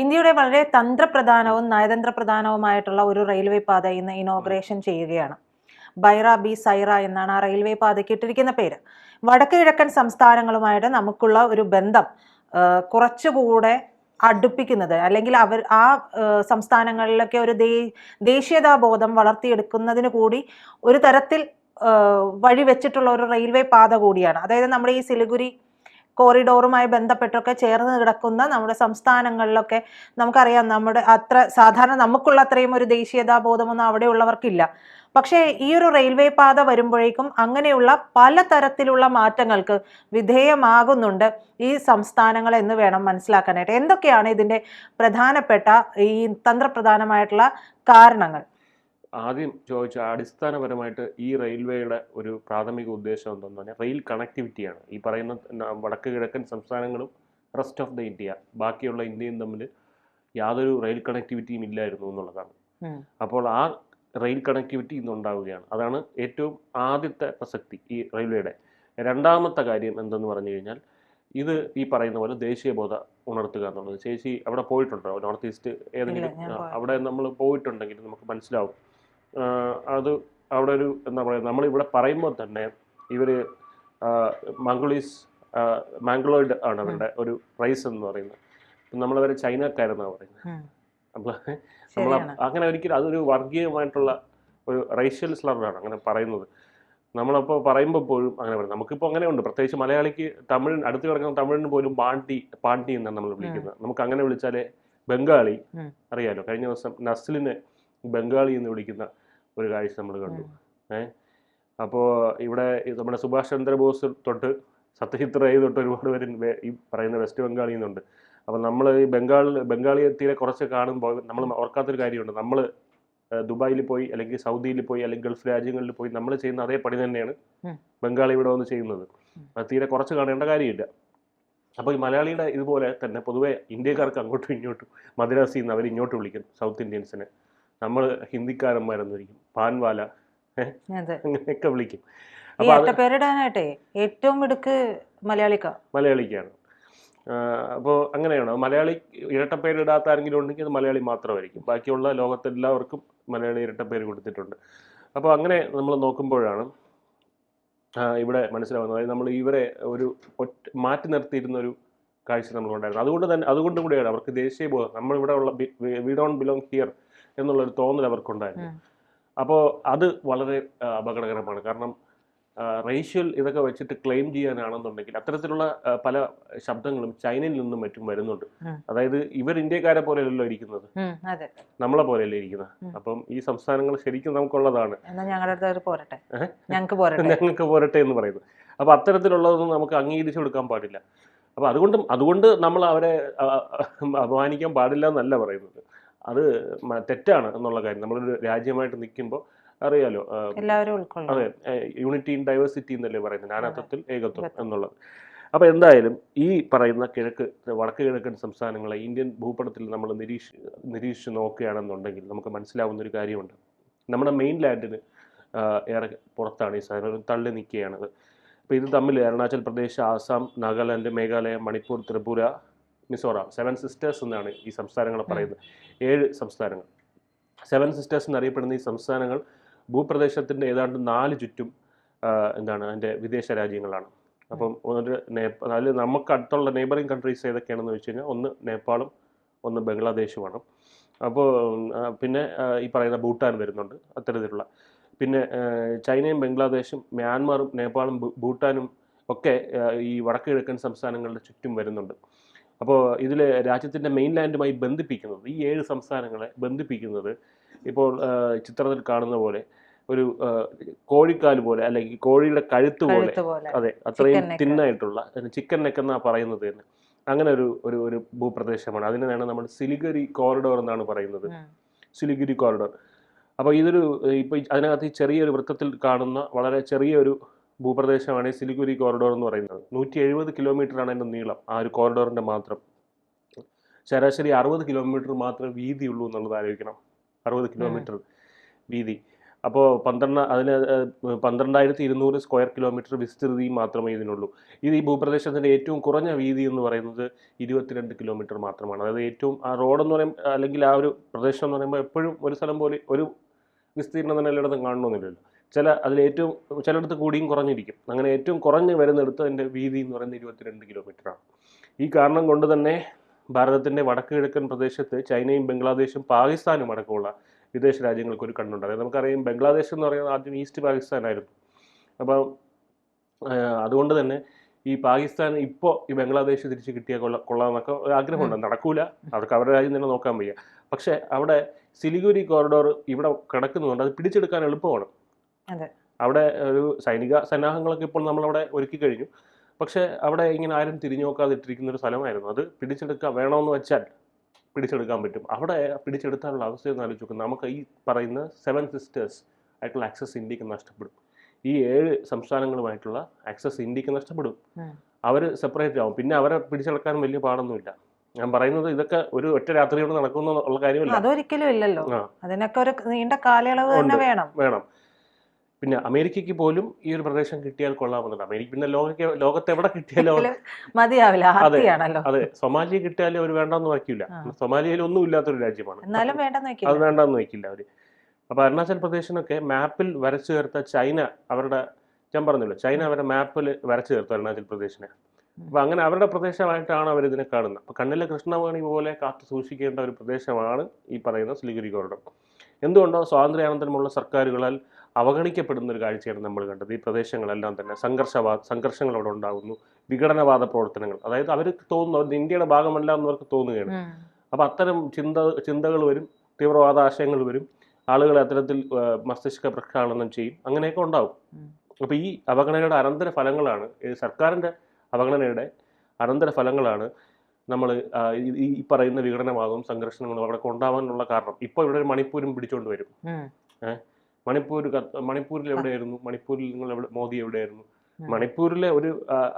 ഇന്ത്യയുടെ വളരെ തന്ത്രപ്രധാനവും നയതന്ത്രപ്രധാനവുമായിട്ടുള്ള ഒരു റെയിൽവേ പാത ഇന്ന് ഇനോഗ്രേഷൻ ചെയ്യുകയാണ്. ബൈറ ബി സൈറ എന്നാണ് ആ റെയിൽവേ പാതയ്ക്ക് ഇട്ടിരിക്കുന്ന പേര്. വടക്ക് കിഴക്കൻ സംസ്ഥാനങ്ങളുമായിട്ട് നമുക്കുള്ള ഒരു ബന്ധം കുറച്ചുകൂടെ അടുപ്പിക്കുന്നത് അല്ലെങ്കിൽ അവർ ആ സംസ്ഥാനങ്ങളിലൊക്കെ ഒരു ദേ ദേശീയതാബോധം വളർത്തിയെടുക്കുന്നതിന് കൂടി ഒരു തരത്തിൽ വഴി വെച്ചിട്ടുള്ള ഒരു റെയിൽവേ പാത കൂടിയാണ്. അതായത് നമ്മുടെ ഈ സിലിഗുരി കോറിഡോറുമായി ബന്ധപ്പെട്ടൊക്കെ ചേർന്ന് കിടക്കുന്ന നമ്മുടെ സംസ്ഥാനങ്ങളിലൊക്കെ നമുക്കറിയാം നമ്മുടെ അത്ര സാധാരണ നമുക്കുള്ള അത്രയും ഒരു ദേശീയതാ ബോധമൊന്നും അവിടെയുള്ളവർക്കില്ല. പക്ഷേ ഈ ഒരു റെയിൽവേ പാത വരുമ്പോഴേക്കും അങ്ങനെയുള്ള പല തരത്തിലുള്ള മാറ്റങ്ങൾക്ക് വിധേയമാകുന്നുണ്ട് ഈ സംസ്ഥാനങ്ങൾ എന്ന് വേണം മനസ്സിലാക്കാനായിട്ട്. എന്തൊക്കെയാണ് ഇതിന്റെ പ്രധാനപ്പെട്ട ഈ തന്ത്രപ്രധാനമായിട്ടുള്ള കാരണങ്ങൾ? ആദ്യം ചോദിച്ച അടിസ്ഥാനപരമായിട്ട് ഈ റെയിൽവേയുടെ ഒരു പ്രാഥമിക ഉദ്ദേശം എന്തെന്ന് പറഞ്ഞാൽ റെയിൽ കണക്ടിവിറ്റിയാണ് ഈ പറയുന്ന വടക്ക് കിഴക്കൻ സംസ്ഥാനങ്ങളും റെസ്റ്റ് ഓഫ് ദ ഇന്ത്യ ബാക്കിയുള്ള ഇന്ത്യയും തമ്മിൽ യാതൊരു റെയിൽ കണക്ടിവിറ്റിയും ഇല്ലായിരുന്നു എന്നുള്ളതാണ്. അപ്പോൾ ആ റെയിൽ കണക്ടിവിറ്റി ഇന്നുണ്ടാവുകയാണ് അതാണ് ഏറ്റവും ആദ്യത്തെ പ്രസക്തി ഈ റെയിൽവേയുടെ. രണ്ടാമത്തെ കാര്യം എന്തെന്ന് പറഞ്ഞു കഴിഞ്ഞാൽ ഇത് ഈ പറയുന്ന പോലെ ദേശീയബോധ ഉണർത്തുക എന്നുള്ളത്. ചേച്ചി അവിടെ പോയിട്ടുണ്ടോ? നോർത്ത് ഈസ്റ്റ് ഏതെങ്കിലും. അവിടെ നമ്മൾ പോയിട്ടുണ്ടെങ്കിൽ നമുക്ക് മനസ്സിലാവും. അത് അവിടെ ഒരു എന്താ പറയുക നമ്മളിവിടെ പറയുമ്പോൾ തന്നെ ഇവർ മംഗളീസ് മാംഗ്ലോയിഡ് ആണ് അവരുടെ ഒരു റൈസ് എന്ന് പറയുന്നത്. നമ്മളവരെ ചൈനക്കാരെന്നാണ് പറയുന്നത്. നമ്മൾ നമ്മൾ അങ്ങനെ ഒരിക്കലും അതൊരു വർഗീയമായിട്ടുള്ള ഒരു റേഷ്യൽ സ്ലറാണ് അങ്ങനെ പറയുന്നത്. നമ്മളപ്പോൾ പറയുമ്പോൾ പോലും അങ്ങനെ പറയും. നമുക്കിപ്പോൾ അങ്ങനെ ഉണ്ട് പ്രത്യേകിച്ച് മലയാളിക്ക് തമിഴ് അടുത്ത് കിടക്കുന്ന തമിഴിന് പോലും പാണ്ടി പാണ്ടി എന്നാണ് നമ്മൾ വിളിക്കുന്നത്. നമുക്ക് അങ്ങനെ വിളിച്ചാലേ ബംഗാളി അറിയാലോ. കഴിഞ്ഞ ദിവസം നസ്ലിനെ ബംഗാളി എന്ന് വിളിക്കുന്ന ഒരു കാഴ്ച നമ്മൾ കണ്ടു. ഏ? അപ്പോൾ ഇവിടെ നമ്മുടെ സുഭാഷ് ചന്ദ്രബോസ് തൊട്ട് സത്യജിത് റേ തൊട്ട് ഒരുപാട് പേര് ഈ പറയുന്ന വെസ്റ്റ് ബംഗാളിൽ നിന്നുണ്ട്. അപ്പോൾ നമ്മൾ ഈ ബംഗാൾ ബംഗാളിയെ തീരെ കുറച്ച് കാണുമ്പോൾ നമ്മൾ ഓർക്കാത്തൊരു കാര്യമുണ്ട്. നമ്മൾ ദുബായിൽ പോയി അല്ലെങ്കിൽ സൗദിയിൽ പോയി അല്ലെങ്കിൽ ഗൾഫ് രാജ്യങ്ങളിൽ പോയി നമ്മൾ ചെയ്യുന്ന അതേ പണി തന്നെയാണ് ബംഗാളി ഇവിടെ വന്ന് ചെയ്യുന്നത്. അത് തീരെ കുറച്ച് കാണേണ്ട കാര്യമില്ല. അപ്പോൾ ഈ മലയാളിയുടെ ഇതുപോലെ തന്നെ പൊതുവേ ഇന്ത്യക്കാർക്ക് അങ്ങോട്ടും ഇങ്ങോട്ടും മദ്രാസിൽ നിന്ന് അവർ ഇങ്ങോട്ട് വിളിക്കും സൗത്ത് ഇന്ത്യൻസിനെ. നമ്മൾ ഹിന്ദിക്കാരന്മാരെന്ന് വിളിക്കും പാൻവാല അങ്ങനെയൊക്കെ വിളിക്കും. പേരിടാനായിട്ടേ ഏറ്റവും മിടുക്ക് മലയാളിക്ക. മലയാളിക്കാണ്. അപ്പോൾ അങ്ങനെയാണ്. മലയാളി ഇരട്ടപ്പേരിടാത്ത ആരെങ്കിലും ഉണ്ടെങ്കിൽ അത് മലയാളി മാത്രമായിരിക്കും. ബാക്കിയുള്ള ലോകത്തെല്ലാവർക്കും മലയാളി ഇരട്ടപ്പേര് കൊടുത്തിട്ടുണ്ട്. അപ്പോൾ അങ്ങനെ നമ്മൾ നോക്കുമ്പോഴാണ് ഇവിടെ മനസ്സിലാവുന്നത്. അതായത് നമ്മൾ ഇവരെ ഒരു ഒറ്റ മാറ്റി നിർത്തിയിരുന്ന ഒരു കാഴ്ച നമ്മളുണ്ടായിരുന്നു അതുകൊണ്ട് തന്നെ അതുകൊണ്ട് കൂടിയാണ് അവർക്ക് ദേശീയ ബോധം. നമ്മളിവിടെ ഉള്ള വി ഡോണ്ട് ബിലോങ് ഹിയർ എന്നുള്ളൊരു തോന്നൽ അവർക്കുണ്ടായിരുന്നു. അപ്പോൾ അത് വളരെ അപകടകരമാണ്. കാരണം റേഷ്യൽ ഇതൊക്കെ വെച്ചിട്ട് ക്ലെയിം ചെയ്യാനാണെന്നുണ്ടെങ്കിൽ അത്തരത്തിലുള്ള പല ശബ്ദങ്ങളും ചൈനയിൽ നിന്നും മറ്റും വരുന്നുണ്ട്. അതായത് ഇവർ ഇന്ത്യക്കാരെ പോലെയല്ലോ ഇരിക്കുന്നത്. നമ്മളെ പോലെയല്ലേ ഇരിക്കുന്നത്. അപ്പം ഈ സംസ്ഥാനങ്ങൾ ശരിക്കും നമുക്കുള്ളതാണ്. ഞങ്ങൾക്ക് പോരട്ടെ എന്ന് പറയുന്നത്. അപ്പൊ അത്തരത്തിലുള്ളതൊന്നും നമുക്ക് അംഗീകരിച്ചു കൊടുക്കാൻ പാടില്ല. അപ്പൊ അതുകൊണ്ട് അതുകൊണ്ട് നമ്മൾ അവരെ അപമാനിക്കാൻ പാടില്ല എന്നല്ല പറയുന്നത്. അത് തെറ്റാണ് എന്നുള്ള കാര്യം. നമ്മളൊരു രാജ്യമായിട്ട് നിൽക്കുമ്പോൾ അറിയാലോ അതെ യൂണിറ്റി ഇൻ ഡൈവേഴ്സിറ്റി എന്നല്ലേ പറയുന്നത് നാനാത്വത്തിൽ ഏകത്വം ഏകത്വം. എന്നുള്ളത്. അപ്പോൾ എന്തായാലും ഈ പറയുന്ന കിഴക്ക് വടക്ക് കിഴക്കൻ സംസ്ഥാനങ്ങളെ ഇന്ത്യൻ ഭൂപടത്തിൽ നമ്മൾ നിരീക്ഷ നിരീക്ഷിച്ച് നോക്കുകയാണെന്നുണ്ടെങ്കിൽ നമുക്ക് മനസ്സിലാവുന്ന ഒരു കാര്യമുണ്ട്. നമ്മുടെ മെയിൻ ലാൻഡിന് ഏറെ പുറത്താണ് ഈ സാധനം തള്ളി നിൽക്കുകയാണത്. അപ്പോൾ ഇത് തമ്മിൽ അരുണാചൽ പ്രദേശ് ആസാം നാഗാലാൻഡ് മേഘാലയ മണിപ്പൂർ ത്രിപുര മിസോറാം സെവൻ സിസ്റ്റേഴ്സ് എന്നാണ് ഈ സംസ്ഥാനങ്ങളെ പറയുന്നത്. ഏഴ് സംസ്ഥാനങ്ങൾ. സെവൻ സിസ്റ്റേഴ്സ് എന്നറിയപ്പെടുന്ന ഈ സംസ്ഥാനങ്ങൾ ഭൂപ്രദേശത്തിന്റെ ഏതാണ്ട് നാല് ചുറ്റും എന്താണ് അതിന്റെ വിദേശ രാജ്യങ്ങളാണ്. അപ്പം ഒരു നേപ്പാൾ അതിൽ നമുക്ക് അടുത്തുള്ള നെയ്ബറിങ് കൺട്രീസ് ഏതൊക്കെയാണെന്ന് വെച്ച് കഴിഞ്ഞാൽ ഒന്ന് നേപ്പാളും ഒന്ന് ബംഗ്ലാദേശുമാണ്. അപ്പോൾ പിന്നെ ഈ പറയുന്ന ഭൂട്ടാൻ വരുന്നുണ്ട് അത്തരത്തിലുള്ള. പിന്നെ ചൈനയും ബംഗ്ലാദേശും മ്യാൻമാറും നേപ്പാളും ഭൂട്ടാനും ഒക്കെ ഈ വടക്ക് കിഴക്കൻ സംസ്ഥാനങ്ങളുടെ ചുറ്റും വരുന്നുണ്ട്. അപ്പോൾ ഇതിൽ രാജ്യത്തിന്റെ മെയിൻലാൻഡുമായി ബന്ധിപ്പിക്കുന്നത് ഈ ഏഴ് സംസ്ഥാനങ്ങളെ ബന്ധിപ്പിക്കുന്നത് ഇപ്പോൾ ചിത്രത്തിൽ കാണുന്ന പോലെ ഒരു കോഴിക്കാൽ പോലെ അല്ലെങ്കിൽ കോഴിയുടെ കഴുത്ത് പോലെ. അതെ അത്രയും. തിന്നായിട്ടുള്ള ചിക്കൻ നെക്ക് എന്നാ പറയുന്നത് തന്നെ. അങ്ങനെ ഒരു ഒരു ഒരു ഭൂപ്രദേശമാണ്. അതിനാണ് നമ്മൾ സിലിഗരി കോറിഡോർ എന്നാണ് പറയുന്നത്. സിലിഗിരി കോറിഡോർ. അപ്പോൾ ഇതൊരു ഇപ്പോൾ അതിനകത്ത് ഈ ചെറിയൊരു വൃത്തത്തിൽ കാണുന്ന വളരെ ചെറിയൊരു ഭൂപ്രദേശമാണ് ഈ സിലിഗുരി കോറിഡോർ എന്ന് പറയുന്നത്. നൂറ്റി എഴുപത് കിലോമീറ്ററാണ് അതിന്റെ നീളം ആ ഒരു കോറിഡോറിന്റെ മാത്രം. ശരാശരി അറുപത് കിലോമീറ്റർ മാത്രമേ വീതിയുള്ളൂ എന്നുള്ളത് ആലോചിക്കണം. അറുപത് കിലോമീറ്റർ വീതി. അപ്പോൾ പന്ത്രണ്ട് അതിന് പന്ത്രണ്ടായിരത്തി ഇരുന്നൂറ് സ്ക്വയർ കിലോമീറ്റർ വിസ്തൃതി മാത്രമേ ഇതിനുള്ളൂ. ഇത് ഈ ഭൂപ്രദേശത്തിന്റെ ഏറ്റവും കുറഞ്ഞ വീതി എന്ന് പറയുന്നത് ഇരുപത്തിരണ്ട് കിലോമീറ്റർ മാത്രമാണ്. അതായത് ഏറ്റവും ആ റോഡെന്ന് പറയുമ്പോൾ അല്ലെങ്കിൽ ആ ഒരു പ്രദേശം എന്ന് പറയുമ്പോൾ എപ്പോഴും ഒരു സ്ഥലം പോലെ ഒരു വിസ്തീർണം തന്നെ എല്ലായിടത്തും കാണണമെന്നില്ലല്ലോ. ചില അതിൽ ഏറ്റവും ചിലയിടത്ത് കൂടിയും കുറഞ്ഞിരിക്കും. അങ്ങനെ ഏറ്റവും കുറഞ്ഞ് വരുന്നിടത്ത് അതിന്റെ വീതി എന്ന് പറയുന്നത് ഇരുപത്തിരണ്ട് കിലോമീറ്ററാണ്. ഈ കാരണം കൊണ്ട് തന്നെ ഭാരതത്തിന്റെ വടക്ക് കിഴക്കൻ പ്രദേശത്ത് ചൈനയും ബംഗ്ലാദേശും പാകിസ്ഥാനും അടക്കമുള്ള വിദേശ രാജ്യങ്ങൾക്ക് ഒരു കണ്ണുണ്ട്. അതായത് നമുക്കറിയാം ബംഗ്ലാദേശ് എന്ന് പറയുന്നത് ആദ്യം ഈസ്റ്റ് പാകിസ്ഥാനായിരുന്നു അപ്പോൾ അതുകൊണ്ട് തന്നെ ഈ പാകിസ്ഥാൻ ഇപ്പോൾ ഈ ബംഗ്ലാദേശ് തിരിച്ച് കിട്ടിയ കൊള്ള കൊള്ളാമെന്നൊക്കെ ഒരു ആഗ്രഹമുണ്ട്. നടക്കൂല. അവർക്ക് അവരുടെ രാജ്യം തന്നെ നോക്കാൻ വയ്യ. പക്ഷേ അവിടെ സിലിഗുരി കോറിഡോർ ഇവിടെ കിടക്കുന്നതുകൊണ്ട് അത് പിടിച്ചെടുക്കാൻ എളുപ്പമാണ്. അവിടെ ഒരു സൈനിക സന്നാഹങ്ങളൊക്കെ ഇപ്പോൾ നമ്മളവിടെ ഒരുക്കി കഴിഞ്ഞു. പക്ഷേ അവിടെ ഇങ്ങനെ ആരും തിരിഞ്ഞു നോക്കാതെ ഇട്ടിരിക്കുന്ന ഒരു സ്ഥലമായിരുന്നു. അത് പിടിച്ചെടുക്കാൻ വേണമെന്ന് വെച്ചാൽ പിടിച്ചെടുക്കാൻ പറ്റും. അവിടെ പിടിച്ചെടുത്താനുള്ള അവസ്ഥ ഒന്ന് ആലോചിച്ച് നോക്കുന്നത് നമുക്ക് ഈ പറയുന്ന സെവൻ സിസ്റ്റേഴ്സ് ആയിട്ടുള്ള ആക്സസ് ഇന്ത്യയ്ക്ക് നഷ്ടപ്പെടും. ഈ ഏഴ് സംസ്ഥാനങ്ങളുമായിട്ടുള്ള ആക്സസ് ഇന്ത്യയ്ക്ക് നഷ്ടപ്പെടും. അവർ സെപ്പറേറ്റ് ആവും. പിന്നെ അവരെ പിടിച്ചെടുക്കാൻ വലിയ പാടൊന്നുമില്ല. ഞാൻ പറയുന്നത് ഇതൊക്കെ ഒരു ഒറ്റ രാത്രി കൊണ്ട് നടക്കുന്ന കാര്യമല്ല. അതൊരിക്കലും ഇല്ലല്ലോ. അതിനൊക്കെ ഒരു നീണ്ട കാലയളവ് തന്നെ വേണം. വേണം. പിന്നെ അമേരിക്കയ്ക്ക് പോലും ഈ ഒരു പ്രദേശം കിട്ടിയാൽ കൊള്ളാമെന്നുണ്ട്. അമേരിക്ക പിന്നെ ലോക ലോകത്ത് എവിടെ കിട്ടിയാലും മതിയാവില്ല അതെ. സൊമാലിയ കിട്ടിയാലും അവർ വേണ്ടെന്ന് വയ്ക്കില്ല. സൊമാലിയയിൽ ഒന്നും ഇല്ലാത്തൊരു രാജ്യമാണ്. അത് വേണ്ടെന്ന് വയ്ക്കില്ല അവർ അപ്പോൾ അരുണാചൽ പ്രദേശിനൊക്കെ മാപ്പിൽ വരച്ചു ചേർത്ത ചൈന അവരുടെ ഞാൻ പറഞ്ഞില്ല ചൈന അവരുടെ മാപ്പിൽ വരച്ചു ചേർത്തു അരുണാചൽ പ്രദേശിനെ. അപ്പോൾ അങ്ങനെ അവരുടെ പ്രദേശമായിട്ടാണ് അവർ ഇതിനെ കാണുന്നത്. അപ്പോൾ കണ്ണിലെ കൃഷ്ണമണി പോലെ കാത്തു സൂക്ഷിക്കേണ്ട ഒരു പ്രദേശമാണ് ഈ പറയുന്ന സിലിഗുരി കോറിഡോർ എന്തുകൊണ്ടോ സ്വാതന്ത്ര്യാനന്തരമുള്ള സർക്കാരുകളാൽ അവഗണിക്കപ്പെടുന്ന ഒരു കാഴ്ചയാണ് നമ്മൾ കണ്ടത്. ഈ പ്രദേശങ്ങളെല്ലാം തന്നെ സംഘർഷവാ സംഘർഷങ്ങൾ അവിടെ ഉണ്ടാകുന്നു വിഘടനവാദ പ്രവർത്തനങ്ങൾ. അതായത് അവർക്ക് തോന്നുന്നു ഇന്ത്യയുടെ ഭാഗമല്ല എന്നവർക്ക് തോന്നുകയാണ്. അപ്പോൾ അത്തരം ചിന്ത ചിന്തകൾ വരും തീവ്രവാദ ആശയങ്ങൾ വരും. ആളുകളെ അത്തരത്തിൽ മസ്തിഷ്ക പ്രക്ഷാളനം ചെയ്യും. അങ്ങനെയൊക്കെ ഉണ്ടാവും. അപ്പോൾ ഈ അവഗണനയുടെ അനന്തര ഫലങ്ങളാണ് സർക്കാരിന്റെ അവഗണനയുടെ അനന്തര ഫലങ്ങളാണ് നമ്മൾ ഈ പറയുന്ന വിഘടനവാദവും സംഘർഷങ്ങളും അവിടെ കൊണ്ടാവാനുള്ള കാരണം. ഇപ്പോൾ ഇവിടെ ഒരു മണിപ്പൂരും പിടിച്ചുകൊണ്ട് വരും. ഉം. മണിപ്പൂർ കത്ത് മണിപ്പൂരിൽ എവിടെയായിരുന്നു? മണിപ്പൂരിൽ നിങ്ങൾ എവിടെ മോദി എവിടെയായിരുന്നു. മണിപ്പൂരിലെ ഒരു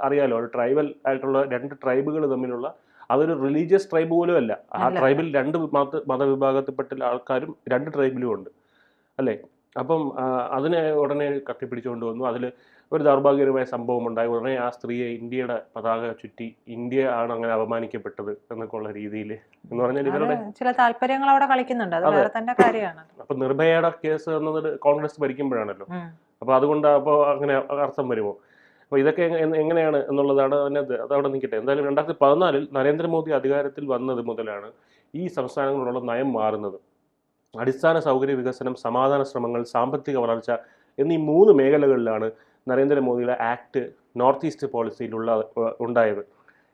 അറിയാലോ ഒരു ട്രൈബൽ ആയിട്ടുള്ള രണ്ട് ട്രൈബുകൾ തമ്മിലുള്ള അതൊരു റിലീജിയസ് ട്രൈബ് പോലും അല്ല. ആ ട്രൈബിൽ രണ്ട് മത മതവിഭാഗത്തിൽപ്പെട്ട ആൾക്കാരും രണ്ട് ട്രൈബിലും ഉണ്ട്. അല്ലേ? അപ്പം അതിനെ ഉടനെ കത്തിപ്പിടിച്ചുകൊണ്ട് വന്നു. അതിൽ ഒരു ദൗർഭാഗ്യകരമായ സംഭവം ഉണ്ടായി. ഉടനെ ആ സ്ത്രീയെ ഇന്ത്യയുടെ പതാക ചുറ്റി ഇന്ത്യ ആണ് അങ്ങനെ അപമാനിക്കപ്പെട്ടത് എന്നൊക്കെ ഉള്ള രീതിയിൽ എന്ന് പറഞ്ഞാൽ ഇവരുടെ ചില താല്പര്യങ്ങൾ അവിടെ കളിക്കുന്നുണ്ട്. അത്. വേറെ തന്നെ കാര്യമാണ്. അപ്പൊ നിർഭയയുടെ കേസ് എന്നത് കോൺഗ്രസ് ഭരിക്കുമ്പോഴാണല്ലോ. അപ്പൊ അതുകൊണ്ട് അപ്പോൾ അങ്ങനെ അർത്ഥം വരുമോ? അപ്പോൾ ഇതൊക്കെ എങ്ങനെയാണ് എന്നുള്ളതാണ് അതിനകത്ത് അതവിടെ നിൽക്കട്ടെ. എന്തായാലും രണ്ടായിരത്തി പതിനാലിൽ നരേന്ദ്രമോദി അധികാരത്തിൽ വന്നത് മുതലാണ് ഈ സംസ്ഥാനങ്ങളിലുള്ള നയം മാറുന്നത്. അടിസ്ഥാന സൗകര്യ വികസനം സമാധാന ശ്രമങ്ങൾ സാമ്പത്തിക വളർച്ച എന്നീ മൂന്ന് മേഖലകളിലാണ് നരേന്ദ്രമോദിയുടെ ആക്ട് നോർത്ത് ഈസ്റ്റ് പോളിസിയിലുള്ള ഉണ്ടായത്.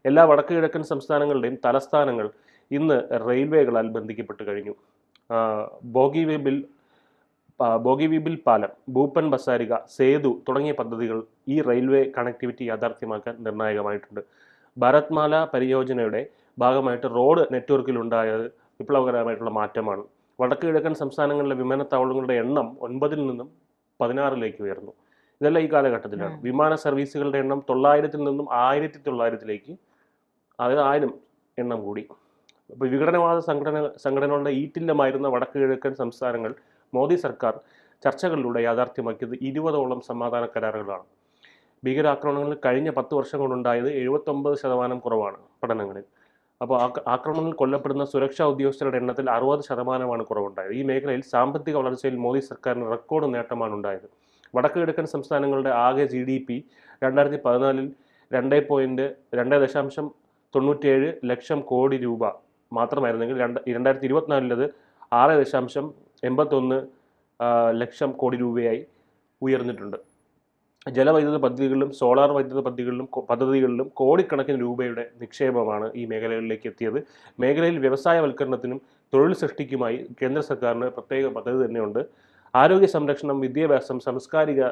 എല്ലാ വടക്ക് കിഴക്കൻ സംസ്ഥാനങ്ങളുടെയും തലസ്ഥാനങ്ങൾ ഇന്ന് റെയിൽവേകളാൽ ബന്ധിക്കപ്പെട്ട് കഴിഞ്ഞു. ബോഗിവേബിൽ ബോഗിവീബിൽ പാലം ഭൂപ്പൻ ബസാരിക സേതു തുടങ്ങിയ പദ്ധതികൾ ഈ റെയിൽവേ കണക്ടിവിറ്റി യാഥാർത്ഥ്യമാക്കാൻ നിർണായകമായിട്ടുണ്ട്. ഭാരത്മാല പരിയോജനയുടെ ഭാഗമായിട്ട് റോഡ് നെറ്റ്വർക്കിൽ ഉണ്ടായത് വിപ്ലവകരമായിട്ടുള്ള മാറ്റമാണ്. വടക്ക് കിഴക്കൻ സംസ്ഥാനങ്ങളിലെ വിമാനത്താവളങ്ങളുടെ എണ്ണം ഒൻപതിൽ നിന്നും പതിനാറിലേക്ക് ഉയർന്നു. ഇതെല്ലാം ഈ കാലഘട്ടത്തിലാണ്. വിമാന സർവീസുകളുടെ എണ്ണം തൊള്ളായിരത്തിൽ നിന്നും ആയിരത്തി തൊള്ളായിരത്തിലേക്ക് അതായത് ആയിരം എണ്ണം കൂടി. അപ്പോൾ വിഘടനവാദ സംഘടന സംഘടനകളുടെ ഈറ്റില്ലമായിരുന്ന വടക്ക് കിഴക്കൻ സംസ്ഥാനങ്ങൾ മോദി സർക്കാർ ചർച്ചകളിലൂടെ യാഥാർത്ഥ്യമാക്കിയത് ഇരുപതോളം സമാധാന കരാറുകളാണ്. ഭീകരാക്രമണങ്ങളിൽ കഴിഞ്ഞ പത്ത് വർഷം കൊണ്ടുണ്ടായത് എഴുപത്തൊമ്പത് ശതമാനം കുറവാണ് പഠനങ്ങളിൽ. അപ്പോൾ ആക്ര- ആക്രമണങ്ങളിൽ കൊല്ലപ്പെടുന്ന സുരക്ഷാ ഉദ്യോഗസ്ഥരുടെ എണ്ണത്തിൽ അറുപത് ശതമാനമാണ് കുറവുണ്ടായത്. ഈ മേഖലയിൽ സാമ്പത്തിക വളർച്ചയിൽ മോദി സർക്കാരിന് റെക്കോർഡ് നേട്ടമാണ് ഉണ്ടായത്. വടക്ക് കിഴക്കൻ സംസ്ഥാനങ്ങളുടെ ആകെ ജി ഡി പി രണ്ടായിരത്തി പതിനാലിൽ രണ്ട് പോയിന്റ് രണ്ട് ദശാംശം തൊണ്ണൂറ്റിയേഴ് ലക്ഷം കോടി രൂപ മാത്രമായിരുന്നെങ്കിൽ രണ്ട് രണ്ടായിരത്തി ഇരുപത്തിനാലിലത് ആറ് ദശാംശം എൺപത്തൊന്ന് ലക്ഷം കോടി രൂപയായി ഉയർന്നിട്ടുണ്ട്. ജലവൈദ്യുത പദ്ധതികളിലും സോളാർ വൈദ്യുത പദ്ധതികളിലും പദ്ധതികളിലും കോടിക്കണക്കിന് രൂപയുടെ നിക്ഷേപമാണ് ഈ മേഖലകളിലേക്ക് എത്തിയത്. മേഖലയിൽ വ്യവസായവൽക്കരണത്തിനും തൊഴിൽ സൃഷ്ടിക്കുമായി കേന്ദ്ര സർക്കാരിന് പ്രത്യേക പദ്ധതി തന്നെയുണ്ട്. ആരോഗ്യ സംരക്ഷണം വിദ്യാഭ്യാസം സാംസ്കാരിക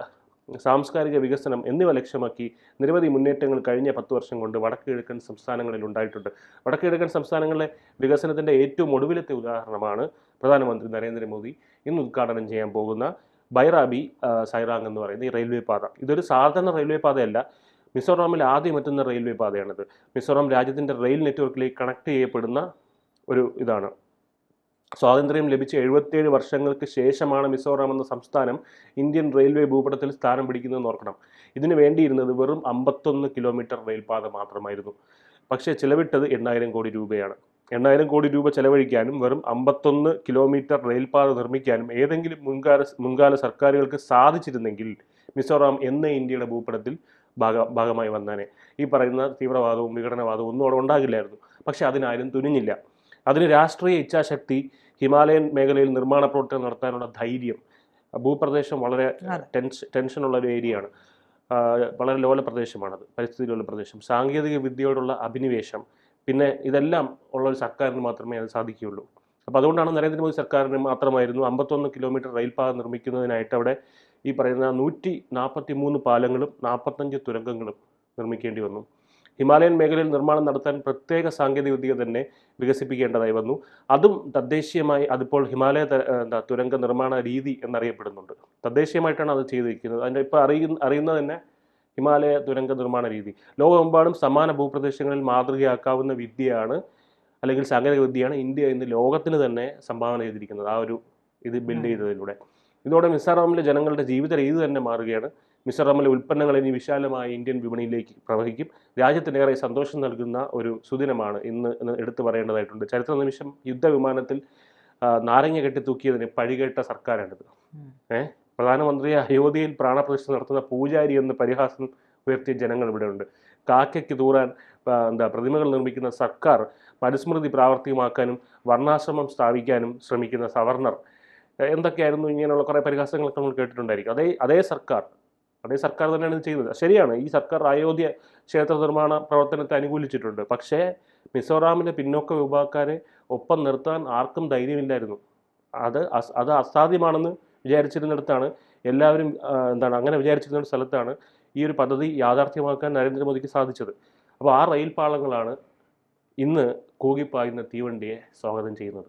സാംസ്കാരിക വികസനം എന്നിവ ലക്ഷ്യമാക്കി നിരവധി മുന്നേറ്റങ്ങൾ കഴിഞ്ഞ പത്ത് വർഷം കൊണ്ട് വടക്ക് കിഴക്കൻ സംസ്ഥാനങ്ങളിൽ ഉണ്ടായിട്ടുണ്ട്. വടക്ക് കിഴക്കൻ സംസ്ഥാനങ്ങളിലെ വികസനത്തിന്റെ ഏറ്റവും ഒടുവിലത്തെ ഉദാഹരണമാണ് പ്രധാനമന്ത്രി നരേന്ദ്രമോദി. ഇന്ന് ഉദ്ഘാടനം ചെയ്യാൻ പോകുന്ന ബൈറാബി സൈറാങ് എന്ന് പറയുന്ന ഈ റെയിൽവേ പാത. ഇതൊരു സാധാരണ റെയിൽവേ പാതയല്ല മിസോറാമിൽ ആദ്യം എത്തുന്ന റെയിൽവേ പാതയാണിത്. മിസോറാം രാജ്യത്തിന്റെ റെയിൽ നെറ്റ്വർക്കിലേക്ക് കണക്ട് ചെയ്യപ്പെടുന്ന ഒരു ഇതാണ്. സ്വാതന്ത്ര്യം ലഭിച്ച എഴുപത്തേഴ് വർഷങ്ങൾക്ക് ശേഷമാണ് മിസോറാം എന്ന സംസ്ഥാനം ഇന്ത്യൻ റെയിൽവേ ഭൂപടത്തിൽ സ്ഥാനം പിടിക്കുന്നതെന്ന് ഓർക്കണം. ഇതിന് വേണ്ടിയിരുന്നത് വെറും അമ്പത്തൊന്ന് കിലോമീറ്റർ റെയിൽപാത മാത്രമായിരുന്നു. പക്ഷേ ചിലവിട്ടത് എണ്ണായിരം കോടി രൂപയാണ്. എണ്ണായിരം കോടി രൂപ ചെലവഴിക്കാനും വെറും അമ്പത്തൊന്ന് കിലോമീറ്റർ റെയിൽപാത നിർമ്മിക്കാനും ഏതെങ്കിലും മുൻകാല മുൻകാല സർക്കാരുകൾക്ക് സാധിച്ചിരുന്നെങ്കിൽ മിസോറാം എന്ന ഇന്ത്യയുടെ ഭൂപടത്തിൽ ഭാഗ ഭാഗമായി വന്നേനെ. ഈ പറയുന്ന തീവ്രവാദവും വിഘടനവാദവും ഒന്നും അവിടെ ഉണ്ടാകില്ലായിരുന്നു. പക്ഷേ അതിനാരും തുനിഞ്ഞില്ല. അതിന് രാഷ്ട്രീയ ഇച്ഛാശക്തി ഹിമാലയൻ മേഖലയിൽ നിർമ്മാണ പ്രവർത്തനം നടത്താനുള്ള ധൈര്യം ഭൂപ്രദേശം വളരെ. ടെൻഷൻ ടെൻഷനുള്ള ഒരു ഏരിയയാണ്. ആണ് വളരെ ലോല പ്രദേശമാണത് പരിസ്ഥിതിയിലുള്ള പ്രദേശം. സാങ്കേതിക വിദ്യയോടുള്ള അഭിനിവേശം പിന്നെ ഇതെല്ലാം ഉള്ള ഒരു സർക്കാരിന് മാത്രമേ അത് സാധിക്കുകയുള്ളൂ. അപ്പോൾ അതുകൊണ്ടാണ് നരേന്ദ്രമോദി സർക്കാരിന് മാത്രമായിരുന്നു അമ്പത്തൊന്ന് കിലോമീറ്റർ റെയിൽപാത നിർമ്മിക്കുന്നതിനായിട്ട് അവിടെ ഈ പറയുന്ന നൂറ്റി നാൽപ്പത്തി മൂന്ന് പാലങ്ങളും നാൽപ്പത്തഞ്ച് തുരങ്കങ്ങളും നിർമ്മിക്കേണ്ടി വന്നു. ഹിമാലയൻ മേഖലയിൽ നിർമ്മാണം നടത്താൻ പ്രത്യേക സാങ്കേതികവിദ്യ തന്നെ വികസിപ്പിക്കേണ്ടതായി വന്നു. അതും തദ്ദേശീയമായി അതിപ്പോൾ ഹിമാലയ എന്താ തുരങ്ക നിർമ്മാണ രീതി എന്നറിയപ്പെടുന്നുണ്ട്. തദ്ദേശീയമായിട്ടാണ് അത് ചെയ്തിരിക്കുന്നത്. അതിന്റെ ഇപ്പോൾ അറിയുന്ന അറിയുന്നത് തന്നെ ഹിമാലയ തുരങ്ക നിർമ്മാണ രീതി. ലോകമെമ്പാടും സമാന ഭൂപ്രദേശങ്ങളിൽ മാതൃകയാക്കാവുന്ന വിദ്യയാണ് അല്ലെങ്കിൽ സാങ്കേതിക വിദ്യയാണ് ഇന്ത്യ ഇന്ന് ലോകത്തിന് തന്നെ സംഭാവന ചെയ്തിരിക്കുന്നത്. ആ ഒരു ഇത് ബിൽഡ് ചെയ്തതിലൂടെ. ഇതോടെ മിസോറാമിലെ ജനങ്ങളുടെ ജീവിത രീതി തന്നെ മാറുകയാണ്. മിസോറാമിലെ ഉൽപ്പന്നങ്ങൾ ഇനി വിശാലമായ ഇന്ത്യൻ വിപണിയിലേക്ക് പ്രവഹിക്കും. രാജ്യത്തിനേറെ സന്തോഷം നൽകുന്ന ഒരു സുദിനമാണ് ഇന്ന് എന്ന് എടുത്തു പറയേണ്ടതായിട്ടുണ്ട്. ചരിത്ര നിമിഷം യുദ്ധവിമാനത്തിൽ നാരങ്ങ കെട്ടി തൂക്കിയതിന് പഴികേട്ട സർക്കാരാണിത്. ഏഹ് പ്രധാനമന്ത്രിയെ അയോധ്യയിൽ പ്രാണപ്രതിഷ്ഠ നടത്തുന്ന പൂജാരി എന്ന് പരിഹാസം ഉയർത്തിയ ജനങ്ങൾ ഇവിടെയുണ്ട്. കാക്കയ്ക്ക് തൂറാൻ എന്താ പ്രതിമകൾ നിർമ്മിക്കുന്ന സർക്കാർ മനുസ്മൃതി പ്രാവർത്തികമാക്കാനും വർണാശ്രമം സ്ഥാപിക്കാനും ശ്രമിക്കുന്ന സവർണർ. എന്തൊക്കെയായിരുന്നു ഇങ്ങനെയുള്ള കുറേ പരിഹാസങ്ങളൊക്കെ നമ്മൾ കേട്ടിട്ടുണ്ടായിരിക്കും. അതേ അതേ സർക്കാർ അതേ സർക്കാർ തന്നെയാണ് ഇത് ചെയ്യുന്നത്. ശരിയാണ് ഈ സർക്കാർ അയോധ്യ ക്ഷേത്ര നിർമ്മാണ പ്രവർത്തനത്തെ അനുകൂലിച്ചിട്ടുണ്ട്. പക്ഷേ മിസോറാമിലെ പിന്നോക്ക വിഭാഗക്കാരെ ഒപ്പം നിർത്താൻ ആർക്കും ധൈര്യമില്ലായിരുന്നു. അത് അത് അസാധ്യമാണെന്ന് വിചാരിച്ചിരുന്നിടത്താണ് എല്ലാവരും എന്താണ് അങ്ങനെ വിചാരിച്ചിരുന്ന സ്ഥലത്താണ് ഈ ഒരു പദ്ധതി യാഥാർത്ഥ്യമാക്കാൻ നരേന്ദ്രമോദിക്ക് സാധിച്ചത്. അപ്പോൾ ആ റെയിൽ പാളങ്ങളാണ് ഇന്ന് കൂകിപ്പായുന്ന തീവണ്ടിയെ സ്വാഗതം ചെയ്യുന്നത്.